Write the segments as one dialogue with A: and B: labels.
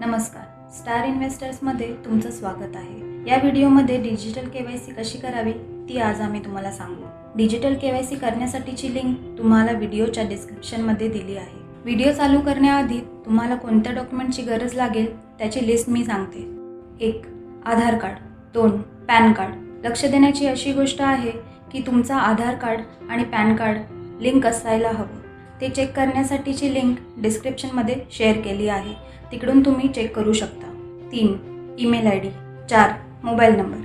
A: नमस्कार. स्टार इन्व्हेस्टर्समध्ये तुमचं स्वागत आहे. या व्हिडिओमध्ये डिजिटल के वाय सी कशी करावी ती आज आम्ही तुम्हाला सांगू. डिजिटल के वाय सी करण्यासाठीची लिंक तुम्हाला व्हिडिओच्या डिस्क्रिप्शनमध्ये दिली आहे. व्हिडिओ चालू करण्याआधी तुम्हाला कोणत्या डॉक्युमेंटची गरज लागेल त्याची लिस्ट मी सांगते. एक आधार कार्ड. दोन पॅन कार्ड. लक्ष देण्याची अशी गोष्ट आहे की तुमचा आधार कार्ड आणि पॅन कार्ड लिंक असायला हवं. ते चेक करण्यासाठीची लिंक डिस्क्रिप्शनमध्ये शेअर केली आहे. तिकडून तुम्ही चेक करू शकता. तीन ईमेल आय डी चार मोबाईल नंबर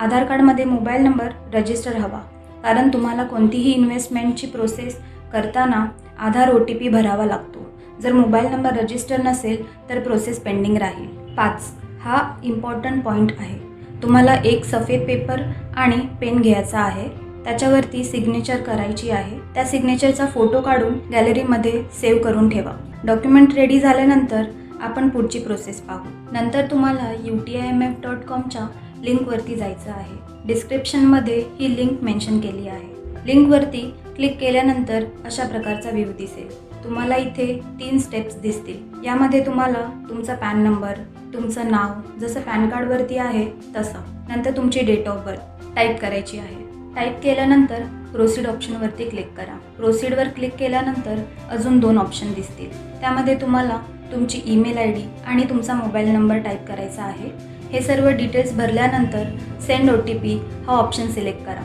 A: आधार कार्डमध्ये मोबाईल नंबर रजिस्टर हवा. कारण तुम्हाला कोणतीही इन्व्हेस्टमेंटची प्रोसेस करताना आधार ओ टी पी भरावा लागतो. जर मोबाईल नंबर रजिस्टर नसेल तर प्रोसेस पेंडिंग राहील. पाच हा इम्पॉर्टंट पॉईंट आहे. तुम्हाला एक सफेद पेपर आणि पेन घ्यायचा आहे. त्याच्यावरती सिग्नेचर करायची आहे. त्या सिग्नेचरचा फोटो काढून गॅलरीमध्ये सेव्ह करून ठेवा. डॉक्युमेंट रेडी झाल्यानंतर आपण पुढची प्रोसेस पाहू. नंतर तुम्हाला U T I M F dot कॉमच्या लिंकवरती जायचं आहे. डिस्क्रिप्शनमध्ये ही लिंक मेन्शन केली आहे. लिंकवरती क्लिक केल्यानंतर अशा प्रकारचा व्ह्यू दिसेल. तुम्हाला इथे तीन स्टेप्स दिसतील. यामध्ये तुम्हाला तुमचा पॅन नंबर तुमचं नाव जसं पॅन कार्डवरती आहे तसं. नंतर तुमची डेट ऑफ बर्थ टाईप करायची आहे. टाईप केल्यानंतर प्रोसीड ऑप्शनवरती क्लिक करा. प्रोसीडवर क्लिक केल्यानंतर अजून दोन ऑप्शन दिसतील. त्यामध्ये तुम्हाला तुमची ईमेल आय डी आणि तुमचा मोबाईल नंबर टाईप करायचा आहे. हे सर्व डिटेल्स भरल्यानंतर सेंड ओ टी पी हा ऑप्शन सिलेक्ट करा.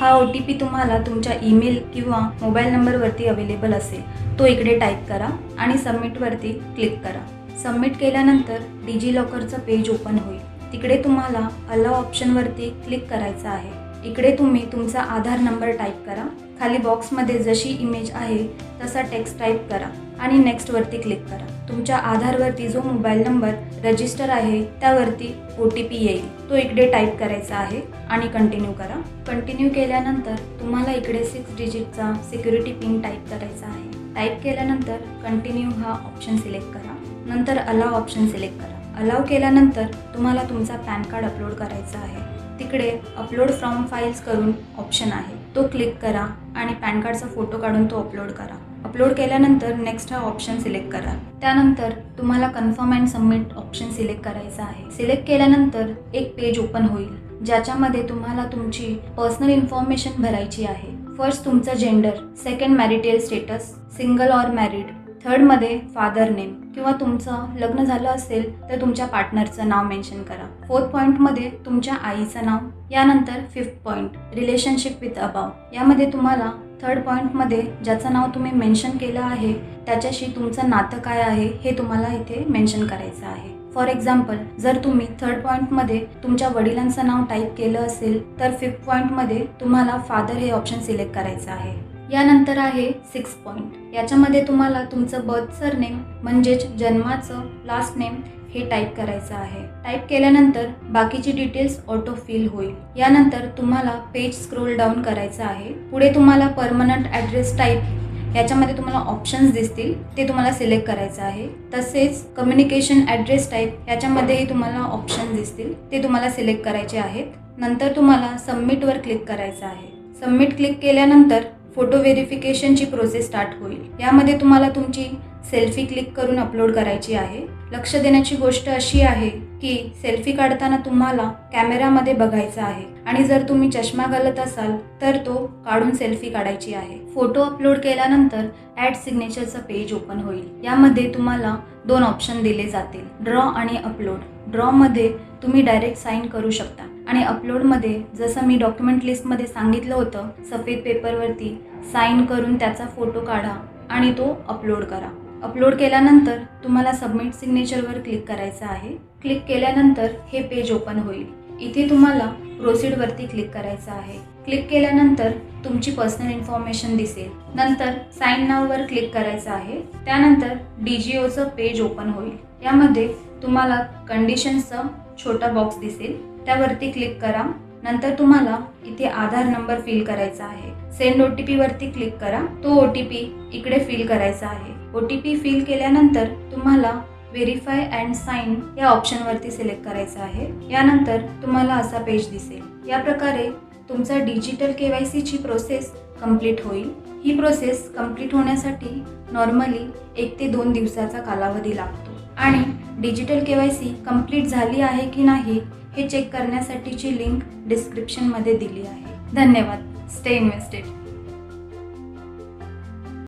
A: हा ओ टी पी तुम्हाला तुमच्या ईमेल किंवा मोबाईल नंबरवरती अवेलेबल असेल तो इकडे टाईप करा आणि सबमिटवरती क्लिक करा. सबमिट केल्यानंतर डिजी लॉकरचं पेज ओपन होईल. तिकडे तुम्हाला अलाव ऑप्शनवरती क्लिक करायचं आहे. इकडे तुम्ही तुमचा आधार नंबर टाईप करा. खाली बॉक्समध्ये जशी इमेज आहे तसा टेक्स्ट टाईप करा आणि नेक्स्टवरती क्लिक करा. तुमच्या आधारवरती जो मोबाईल नंबर रजिस्टर आहे त्यावरती ओ टी पी येईल. तो इकडे टाईप करायचा आहे आणि कंटिन्यू करा. कंटिन्यू केल्यानंतर तुम्हाला इकडे सिक्स डिजिटचा सिक्युरिटी पिन टाईप करायचा आहे. टाईप केल्यानंतर कंटिन्यू हा ऑप्शन सिलेक्ट करा. नंतर अलाव ऑप्शन सिलेक्ट करा. अलाव केल्यानंतर तुम्हाला तुमचा पॅन कार्ड अपलोड करायचा आहे. तिकडे अपलोड फ्रॉम फाईल्स करून ऑप्शन आहे. तो क्लिक करा आणि पॅन कार्डचा फोटो काढून तो अपलोड करा. अपलोड केल्यानंतर नेक्स्ट हा ऑप्शन सिलेक्ट करा. त्यानंतर तुम्हाला confirm and submit option select करायचा आहे. सिलेक्ट केल्यानंतर एक पेज ओपन होईल ज्याच्यामध्ये तुम्हाला तुमची पर्सनल इन्फॉर्मेशन भरायची आहे. फर्स्ट तुमचं gender second marital status single or married. थर्डमध्ये father name किंवा तुमचं लग्न झालं असेल तर तुमच्या पार्टनरचं नाव मेन्शन करा. फोर्थ पॉईंटमध्ये तुमच्या आईचं नाव यानंतर fifth point relationship with above यामध्ये तुम्हाला थर्ड पॉईंटमध्ये ज्याचं नाव तुम्ही मेन्शन केलं आहे त्याच्याशी तुमचं नातं काय आहे हे तुम्हाला इथे मेन्शन करायचं आहे. फॉर एक्झाम्पल जर तुम्ही थर्ड पॉईंटमध्ये तुमच्या वडिलांचं नाव टाईप केलं असेल तर फिफ्थ पॉईंटमध्ये तुम्हाला फादर हे ऑप्शन सिलेक्ट करायचं आहे. यानंतर आहे सिक्स पॉईंट याच्यामध्ये तुम्हाला तुमचं बर्थ सरनेम म्हणजेच जन्माचं लास्ट नेम हे टाईप करायचं आहे. टाईप केल्यानंतर बाकीची डिटेल्स ऑटो फिल होईल. यानंतर तुम्हाला पेज स्क्रोल डाऊन करायचं आहे. पुढे तुम्हाला परमनंट ॲड्रेस टाईप याच्यामध्ये तुम्हाला ऑप्शन्स दिसतील. ते तुम्हाला सिलेक्ट करायचं आहे. तसेच कम्युनिकेशन ॲड्रेस टाईप याच्यामध्येही तुम्हाला ऑप्शन दिसतील. ते तुम्हाला सिलेक्ट करायचे आहेत. नंतर तुम्हाला सबमिटवर क्लिक करायचं आहे. सबमिट क्लिक केल्यानंतर फोटो व्हेरिफिकेशनची प्रोसेस स्टार्ट होईल. यामध्ये तुम्हाला तुमची सेल्फी क्लिक करून अपलोड करायची आहे. लक्ष देण्याची गोष्ट अशी आहे की सेल्फी काढताना तुम्हाला कॅमेरामध्ये बघायचं आहे. आणि जर तुम्ही चष्मा घालत असाल तर तो काढून सेल्फी काढायची आहे. फोटो अपलोड केल्यानंतर ॲड सिग्नेचरचं पेज ओपन होईल. यामध्ये तुम्हाला दोन ऑप्शन दिले जातील. ड्रॉ आणि अपलोड. ड्रॉमध्ये तुम्ही डायरेक्ट साईन करू शकता. आणि अपलोडमध्ये जसं मी डॉक्युमेंट लिस्टमध्ये सांगितलं होतं सफेद पेपरवरती साईन करून त्याचा फोटो काढा आणि तो अपलोड करा. अपलोड केल्यानंतर तुम्हाला सबमिट सिग्नेचरवर क्लिक करायचं आहे. क्लिक केल्यानंतर हे पेज ओपन होईल. इथे तुम्हाला प्रोसीडवरती क्लिक करायचं आहे. क्लिक केल्यानंतर तुमची पर्सनल इन्फॉर्मेशन दिसेल. नंतर साईन नाववर क्लिक करायचं आहे. त्यानंतर डी जी ओचं पेज ओपन होईल. यामध्ये तुम्हाला कंडिशन्सचं छोटा बॉक्स दिसेल. त्यावरती क्लिक करा. नंतर तुम्हाला इथे आधार नंबर फिल करायचा आहे. सेंड ओ टी पीवरती क्लिक करा. तो ओ टी पी इकडे फिल करायचा आहे. ओ टी पी फिल केल्यानंतर तुम्हाला व्हेरीफाय अँड साईन या ऑप्शनवरती सिलेक्ट करायचं आहे. यानंतर तुम्हाला असा पेज दिसेल. या प्रकारे तुमचा डिजिटल के वाय सीची प्रोसेस कंप्लीट होईल. ही प्रोसेस कंप्लीट होण्यासाठी नॉर्मली एक ते दोन दिवसाचा कालावधी लागतो. आणि digital K Y C complete झाली आहे की नाही हे चेक करण्यासाठीची लिंक डिस्क्रिप्शनमध्ये दिली आहे. धन्यवाद. Stay invested.